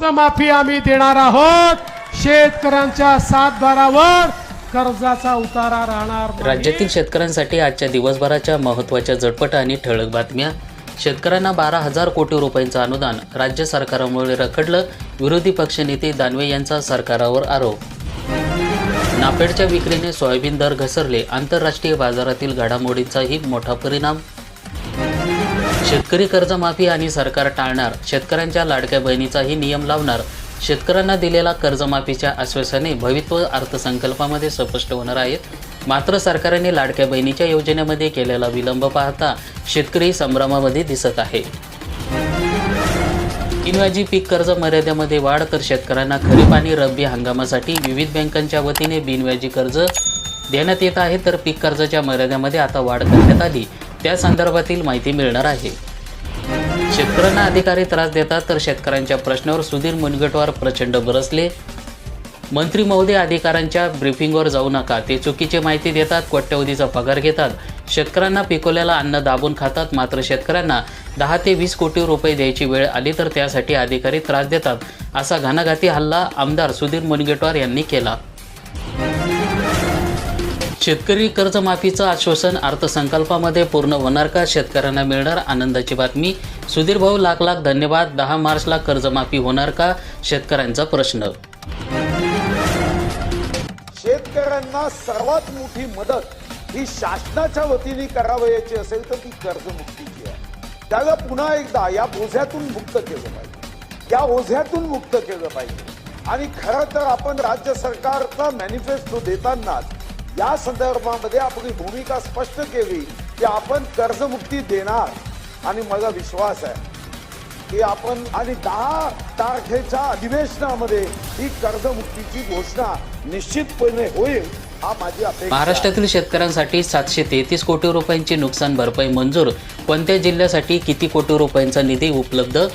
कर्जमाफी आम्ही देणार आहोत. शेतकऱ्यांच्या सातबारावर कर्जाचा उतारा राहणार राज्यातील शेतकऱ्यांसाठी आजच्या दिवसभराच्या महत्त्वाच्या झटपट आणि ठळक बातम्या. शेतकऱ्यांना बारा हजार कोटी रुपयांचं अनुदान राज्य सरकारमुळे रखडलं विरोधी पक्षनेते दानवे यांचा सरकारावर आरोप. नापेडच्या विक्रीने सोयाबीन दर घसरले आंतरराष्ट्रीय बाजारातील घडामोडींचाही मोठा परिणाम. शेतकरी कर्जमाफी आणि सरकार टाळणार शेतकऱ्यांच्या लाडक्या बहिणीचाही नियम लावणार शेतकऱ्यांना दिलेला कर्जमाफीच्या आश्वासने भवित्व अर्थसंकल्पामध्ये स्पष्ट होणार आहेत. मात्र सरकारने लाडक्या बहिणीच्या योजनेमध्ये केलेला विलंब पाहता शेतकरी संभ्रमामध्ये दिसत आहे. तीन पीक कर्ज मर्यादेमध्ये वाढ तर शेतकऱ्यांना खरीप आणि रब्बी हंगामासाठी विविध बँकांच्या वतीने बिनव्याजी कर्ज देण्यात येत आहे तर पीक कर्जाच्या मर्यादेमध्ये आता वाढ करण्यात आली. त्या संदर्भातील माहिती मिळणार आहे. शेतकऱ्यांना अधिकारी त्रास देतात तर शेतकऱ्यांच्या प्रश्नावर सुधीर मुनगटवार प्रचंड बरसले. मंत्री महोदय अधिकाऱ्यांच्या ब्रीफिंगवर जाऊ नका ते चुकीची माहिती देतात कोट्यवधीचा पगार घेतात. शेतकऱ्यांना पिकवलेला अन्न दाबून खातात मात्र शेतकऱ्यांना दहा ते वीस कोटी रुपये द्यायची वेळ आली तर त्यासाठी अधिकारी त्रास देतात असा घणाघाती हल्ला आमदार सुधीर मुनगेटवार यांनी केला. शेतकरी कर्जमाफीचं आश्वासन अर्थसंकल्पामध्ये पूर्ण होणार का? शेतकऱ्यांना मिळणार आनंदाची बातमी. सुधीर भाऊ लाख लाख धन्यवाद. दहा मार्चला कर्जमाफी होणार का? शेतकऱ्यांचा प्रश्न. शेतकऱ्यांना सर्वात मोठी मदत ही शासनाच्या वतीने करावयाची असेल तर ती कर्जमुक्तीची आहे. त्याला पुन्हा एकदा या ओझ्यातून मुक्त केलं पाहिजे. या ओझ्यातून मुक्त केलं पाहिजे. आणि खरं तर आपण राज्य सरकारचा मॅनिफेस्टो देतानाच या संदर्भामध्ये आपली भूमिका स्पष्ट केली की आपण कर्जमुक्ती देणार. आणि माझा विश्वास आहे की आपण आणि दहा तारखेच्या अधिवेशनामध्ये ही कर्जमुक्तीची घोषणा निश्चितपणे होईल हा माझी अपेक्षा महाराष्ट्रातील शेतकऱ्यांसाठी सातशे तेहतीस कोटी रुपयांची नुकसान भरपाई मंजूर. कोणत्या जिल्ह्यासाठी किती कोटी रुपयांचा निधी उपलब्ध?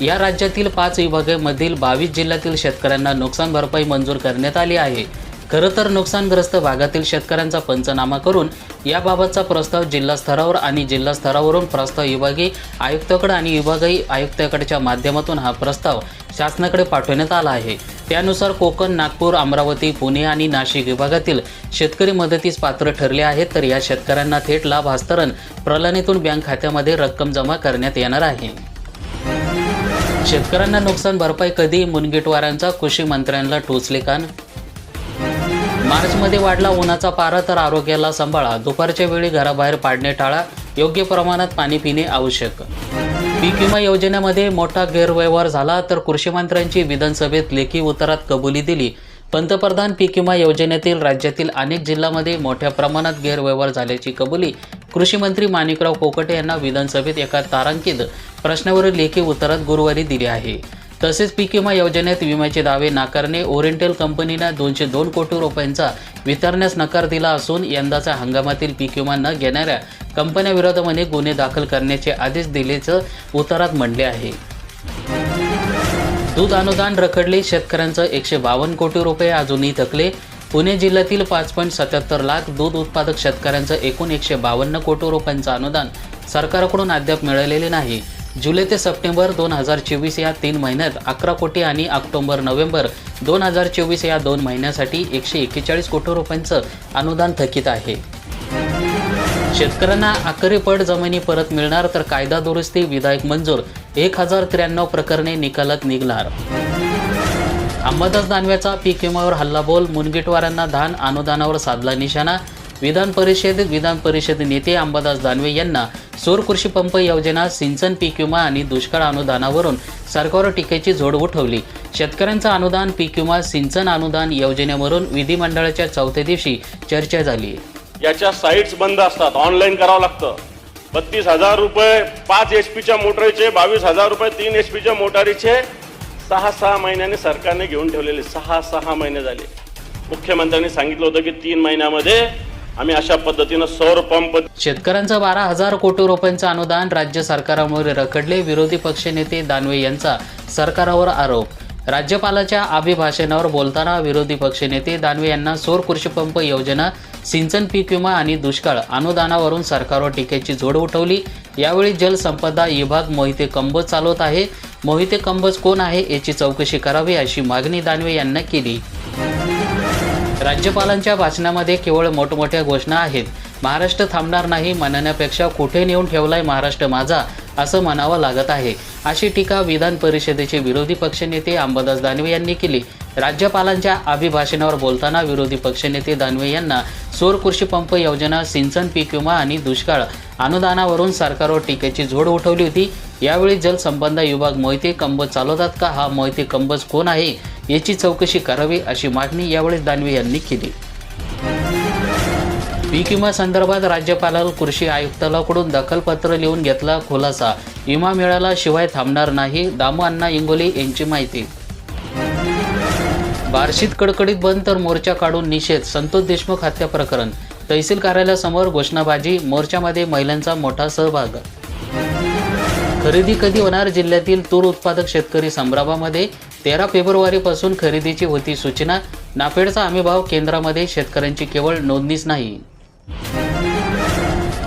या राज्यातील पाच विभागामधील बावीस जिल्ह्यातील शेतकऱ्यांना नुकसान भरपाई मंजूर करण्यात आली आहे. खरं तर नुकसानग्रस्त भागातील शेतकऱ्यांचा पंचनामा करून याबाबतचा प्रस्ताव जिल्हा स्तरावर आणि जिल्हा स्तरावरून प्रस्ताव विभागीय आयुक्ताकडे आणि विभागीय आयुक्ताकडच्या माध्यमातून हा प्रस्ताव शासनाकडे पाठवण्यात आला आहे. त्यानुसार कोकण नागपूर अमरावती पुणे आणि नाशिक विभागातील शेतकरी मदतीस पात्र ठरले आहेत तर या शेतकऱ्यांना थेट लाभ हस्तांतरण प्रणालीतून बँक खात्यामध्ये रक्कम जमा करण्यात येणार आहे. शेतकऱ्यांना नुकसान भरपाई कधी मुनगेटवारांचा कृषी मंत्र्यांना टोचले कान? मार्चमध्ये वाढला उन्हाचा पारा तर आरोग्याला सांभाळा. दुपारच्या वेळी घराबाहेर पाडणे टाळा. योग्य प्रमाणात पाणी पिणे आवश्यक. पीक विमा योजनेमध्ये मोठा गैरव्यवहार झाला तर कृषी मंत्र्यांची विधानसभेत लेखी उत्तरात कबुली दिली. पंतप्रधान पीक विमा योजनेतील राज्यातील अनेक जिल्ह्यामध्ये मोठ्या प्रमाणात गैरव्यवहार झाल्याची कबुली कृषी मंत्री माणिकराव कोकटे यांना विधानसभेत एका तारांकित प्रश्नावरील लेखी उत्तरात गुरुवारी दिली आहे. तसेच पीक विमा योजनेत विम्याचे दावे नाकारणे ओरिएंटल कंपनीनं दोनशे दोन कोटी रुपयांचा वितरण्यास नकार दिला असून यंदाच्या हंगामातील पीक विमा न घेणाऱ्या कंपन्याविरोधामध्ये गुन्हे दाखल करण्याचे आदेश दिल्याचं उत्तरात म्हणले आहे. दूध अनुदान रखडले शेतकऱ्यांचं एकशे बावन्न कोटी रुपये अजूनही थकले. पुणे जिल्ह्यातील पाच पॉईंट सत्याहत्तर लाख दूध उत्पादक शेतकऱ्यांचं एकूण एकशे बावन्न कोटी रुपयांचं अनुदान सरकारकडून अद्याप मिळालेले नाही. जुलै ते सप्टेंबर दोन हजार चोवीस या तीन महिन्यात अकरा कोटी आणि ऑक्टोबर नोव्हेंबर दोन हजार चोवीस या दोन महिन्यासाठी एकशे एक्केचाळीस कोटी रुपयांचं अनुदान थकीत आहे. शेतकऱ्यांना आकरी जमिनी परत मिळणार तर कायदा दुरुस्ती विधायक मंजूर एक हजार त्र्याण्णव प्रकरणे निकालात निघणार. अंबादास दानव्याचा पीक विम्यावर हल्लाबोल मुनगेटवारांना धान अनुदानावर साधला निशाणा विधान परिषद विधान परिषद नेते अंबादास दानवे यांना सौर कृषी पंप योजना सिंचन पीक विमा आणि दुष्काळ अनुदानावरून सरकारवर टीकेची झोड उठवली. शेतकऱ्यांचं अनुदान पीक विमा सिंचन अनुदान योजनेवरून विधिमंडळाच्या चौथ्या दिवशी चर्चा झाली. याच्या साईट्स बंद असतात. ऑनलाईन करावं लागतं. बत्तीस हजार रुपये पाच एच पीच्या मोटरीचे बावीस हजार रुपये तीन एच पीच्या मोटारीचे सहा सहा महिन्याने सरकारने घेऊन ठेवलेले सहा सहा महिने झाले. मुख्यमंत्र्यांनी सांगितलं होतं की तीन महिन्यामध्ये आम्ही अशा पद्धतीनं सौर पंप शेतकऱ्यांचं बारा हजार कोटी रुपयांचं अनुदान राज्य सरकारामुळे रखडले. विरोधी पक्षनेते दानवे यांचा सरकारावर आरोप. राज्यपालाच्या अभिभाषणावर बोलताना विरोधी पक्षनेते दानवे यांना सौर कृषीपंप योजना सिंचन पीक विमा आणि दुष्काळ अनुदानावरून सरकारवर टीकेची जोड उठवली. यावेळी जलसंपदा विभाग मोहिते कंबोज चालवत आहे. मोहिते कंबज कोण आहे याची चौकशी करावी अशी मागणी दानवे यांना केली. राज्यपालांच्या भाषणामध्ये केवळ मोठमोठ्या घोषणा आहेत. महाराष्ट्र थांबणार नाही म्हणण्यापेक्षा कुठे नेऊन ठेवलाय महाराष्ट्र माझा असं म्हणावं लागत आहे. अशी टीका विधान परिषदेचे विरोधी पक्षनेते अंबादास दानवे यांनी केली. राज्यपालांच्या अभिभाषणावर बोलताना विरोधी पक्षनेते दानवे यांना सौर कृषी पंप योजना सिंचन पीक विमा आणि दुष्काळ अनुदानावरून सरकारवर टीकेची झोड उठवली होती. यावेळी जलसंबंध विभाग मोहिते कंबज चालवतात का? हा मोहिते कंबज कोण आहे? याची चौकशी करावी अशी मागणी यावेळी दानवे यांनी केली. पीक विमा संदर्भात राज्यपालाला कृषी आयुक्तालाकडून दखलपत्र लिहून घेतला खुलासा. विमा मिळाला शिवाय थांबणार नाही दामू अण्णा इंगोले यांची माहिती. बार्शीत कडकडीत बंद तर मोर्चा काढून निषेध संतोष देशमुख हत्या प्रकरण. तहसील कार्यालयासमोर घोषणाबाजी मोर्चामध्ये महिलांचा मोठा सहभाग. खरेदी कधी होणार? जिल्ह्यातील तूर उत्पादक शेतकरी संभ्रमामध्ये तेरा फेब्रुवारीपासून खरेदीची होती सूचना. नाफेडचा हमीभाव केंद्रामध्ये शेतकऱ्यांची केवळ नोंदणीच नाही.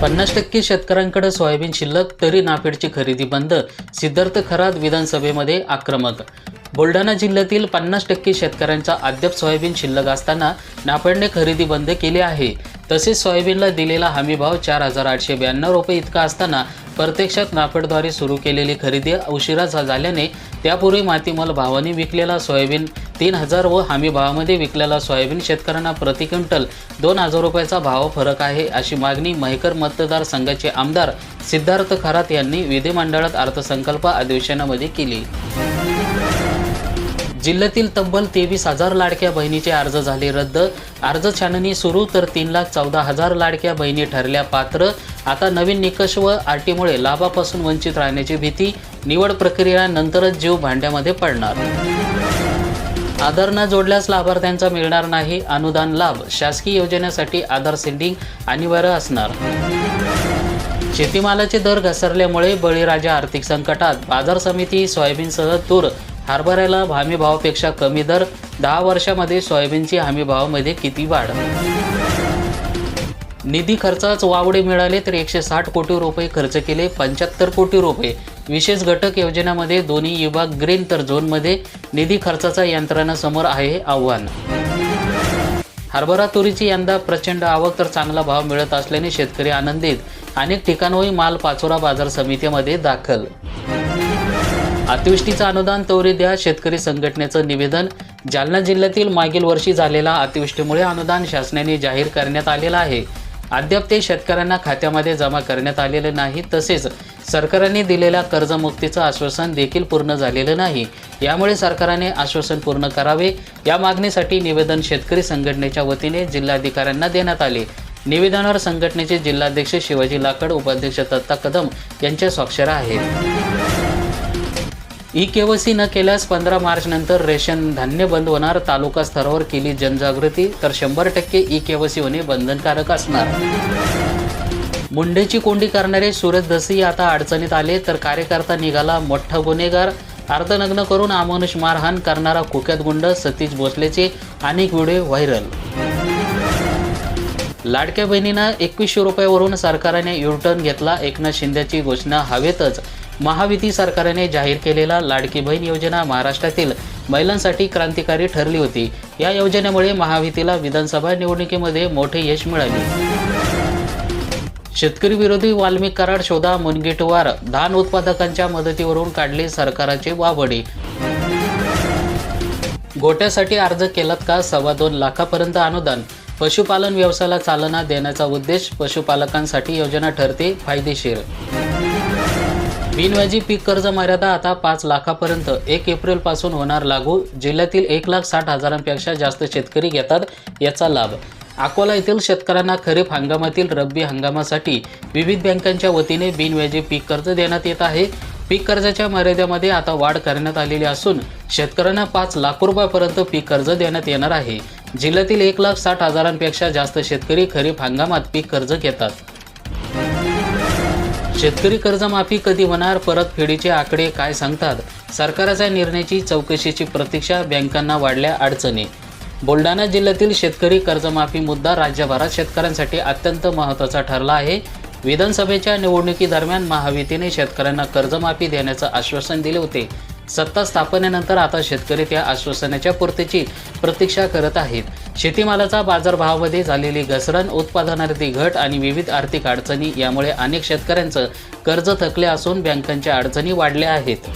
पन्नास टक्के शेतकऱ्यांकडे सोयाबीन शिल्लक तरी नाफेडची खरेदी बंद सिद्धार्थ खरात विधानसभेमध्ये आक्रमक. बुलढाणा जिल्ह्यातील पन्नास टक्के शेतकऱ्यांचा अद्याप सोयाबीन शिल्लक असताना नाफेडने खरेदी बंद केली आहे. तसेच सोयाबीनला दिलेला हमीभाव चार हजार आठशे ब्याण्णव रुपये इतका असताना प्रत्यक्षात नाफेडद्वारे सुरू केलेली खरेदी उशिरा झा- झाल्याने त्यापूर्वी मातीमाल भावाने विकलेला सोयाबीन तीन हजार व हमी भावामध्ये विकलेला सोयाबीन शेतकऱ्यांना प्रति क्विंटल दोन हजार रुपयाचा भाव फरक आहे अशी मागणी महेकर मतदारसंघाचे आमदार सिद्धार्थ खरात यांनी विधिमंडळात अर्थसंकल्प अधिवेशनामध्ये केली. जिल्ह्यातील तब्बल तेवीस हजार लाडक्या बहिणीचे अर्ज झाले रद्द. अर्ज छाननी सुरू तर तीन लाख चौदा हजार लाडक्या बहिणी ठरल्या पात्र. आता नवीन निकष व अटीमुळे लाभापासून वंचित राहण्याची भीती. निवड प्रक्रियेनंतरच जीव भांड्यामध्ये पडणार. आधार न जोडल्यास लाभार्थ्यांचा मिळणार नाही अनुदान लाभ. शासकीय योजनेसाठी आधार सेंडिंग अनिवार्य असणार. शेतीमालाचे दर घसरल्यामुळे बळीराजा आर्थिक संकटात. बाजार समिती सोयाबीनसह तूर हरभऱ्याला हमी भावापेक्षा कमी दर दहा वर्षामध्ये सोयाबीनची हमी भावामध्ये किती वाढ? निधी खर्चाच वावडे मिळाले तर एकशे साठ कोटी रुपये खर्च केले पंच्याहत्तर कोटी रुपये. विशेष घटक योजनेमध्ये दोन्ही विभाग ग्रीन तर झोनमध्ये निधी खर्चाचा यंत्रणासमोर आहे आव्हान. हरभरा तुरीची यंदा प्रचंड आवक तर चांगला भाव मिळत असल्याने शेतकरी आनंदित. अनेक ठिकाणोही माल पाचोरा बाजार समितीमध्ये दाखल. अतिवृष्टीचं अनुदान त्वरित द्या शेतकरी संघटनेचं निवेदन. जालना जिल्ह्यातील मागील वर्षी झालेल्या अतिवृष्टीमुळे अनुदान शासनाने जाहीर करण्यात आलेलं आहे. अद्याप ते शेतकऱ्यांना खात्यामध्ये जमा करण्यात आलेले नाही तसेच सरकारने दिलेल्या कर्जमुक्तीचं आश्वासन देखील पूर्ण झालेलं नाही. यामुळे सरकारने आश्वासन पूर्ण करावे. या मागणीसाठी निवेदन शेतकरी संघटनेच्या वतीने जिल्हाधिकाऱ्यांना देण्यात आले. निवेदनावर संघटनेचे जिल्हाध्यक्ष शिवाजी लाकड उपाध्यक्ष दत्ता कदम यांच्या स्वाक्षऱ्या आहेत. ई केवसी न केल्यास पंधरा मार्च नंतर रेशन धान्य बंद होणार तालुका स्तरावर केली जनजागृती तर शंभर टक्के ई केवसी होणे बंधनकारक असणार. मुंडेची कोंडी करणारे सुरज दसी आता अडचणीत आले तर कार्यकर्ता निघाला मोठा गुन्हेगार. अर्धनग्न करून अमानुष मारहाण करणारा कुख्यात गुंड सतीश भोसलेचे अनेक व्हिडिओ व्हायरल. लाडक्या बहिणीनं एकवीसशे रुपयावरून सरकारने युटर्न घेतला एकनाथ शिंदेची घोषणा हवेतच. महायुती सरकारने जाहीर केलेला लाडकी बहीण योजना महाराष्ट्रातील महिलांसाठी क्रांतिकारी ठरली होती. या योजनेमुळे महायुतीला विधानसभा निवडणुकीमध्ये मोठे यश मिळाले. शेतकरी विरोधी वाल्मिक कराड शोधा मुनगेटवार धान उत्पादकांच्या मदतीवरून काढले सरकाराचे वावडे. गोट्यासाठी अर्ज केलात का? सव्वा दोन लाखापर्यंत अनुदान. पशुपालन व्यवसायाला चालना देण्याचा उद्देश पशुपालकांसाठी योजना ठरते फायदेशीर. बिनव्याजी पीक कर्ज मर्यादा आता पाच लाखापर्यंत एक एप्रिलपासून होणार लागू. जिल्ह्यातील एक लाख साठ हजारांपेक्षा जास्त शेतकरी घेतात याचा लाभ. अकोला येथील शेतकऱ्यांना खरीप हंगामातील रब्बी हंगामासाठी विविध बँकांच्या वतीने बिनव्याजी पीक कर्ज देण्यात येत आहे. पीक कर्जाच्या मर्यादेमध्ये आता वाढ करण्यात आलेली असून शेतकऱ्यांना पाच लाख रुपयापर्यंत पीक कर्ज देण्यात येणार आहे. जिल्ह्यातील एक लाख साठ हजारांपेक्षा जास्त शेतकरी खरीप हंगामात पीक कर्ज घेतात. शेतकरी कर्जमाफी कधी होणार परतफेडीचे आकडे काय सांगतात? सरकारच्या निर्णयाची चौकशीची प्रतीक्षा बँकांना वाढल्या अडचणी. बुलढाणा जिल्ह्यातील शेतकरी कर्जमाफी मुद्दा राज्यभरात शेतकऱ्यांसाठी अत्यंत महत्त्वाचा ठरला आहे. विधानसभेच्या निवडणुकीदरम्यान महायुतीने शेतकऱ्यांना कर्जमाफी देण्याचं आश्वासन दिले होते. सत्ता स्थापनेनंतर आता शेतकरी त्या आश्वासनाच्या पूर्तीची प्रतीक्षा करत आहेत. शेतीमालाचा बाजारभावामध्ये झालेली घसरण उत्पादनातील घट आणि विविध आर्थिक अडचणी यामुळे अनेक शेतकऱ्यांचं कर्ज थकले असून बँकांच्या अडचणी वाढल्या आहेत.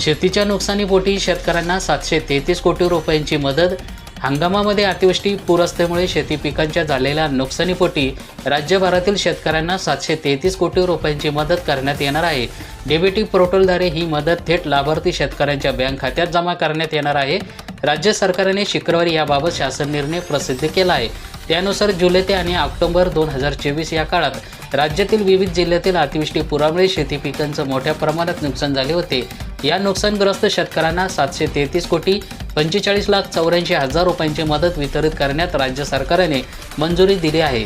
शेतीच्या नुकसानीपोटी शेतकऱ्यांना सातशे तेहतीस कोटी रुपयांची मदत हंगामामध्ये अतिवृष्टी पूरस्तेमुळे शेती पिकांच्या झालेल्या नुकसानीपोटी राज्यभरातील शेतकऱ्यांना सातशे तेहतीस कोटी रुपयांची मदत करण्यात येणार आहे. डीबीटी पोर्टलद्वारे ही मदत थेट लाभार्थी शेतकऱ्यांच्या बँक खात्यात जमा करण्यात येणार आहे. राज्य सरकारने शुक्रवारी याबाबत शासन निर्णय प्रसिद्ध केला आहे. त्यानुसार जुलै ते आणि ऑक्टोबर दोन हजार चोवीस या काळात राज्यातील विविध जिल्ह्यातील अतिवृष्टी पुरामुळे शेती पिकांचं मोठ्या प्रमाणात नुकसान झाले होते. या नुकसानग्रस्त शेतकऱ्यांना सातशे तेहतीस कोटी पंचेचाळीस लाख चौऱ्याऐंशी हजार रुपयांची मदत वितरित करण्यात राज्य सरकारने मंजुरी दिली आहे.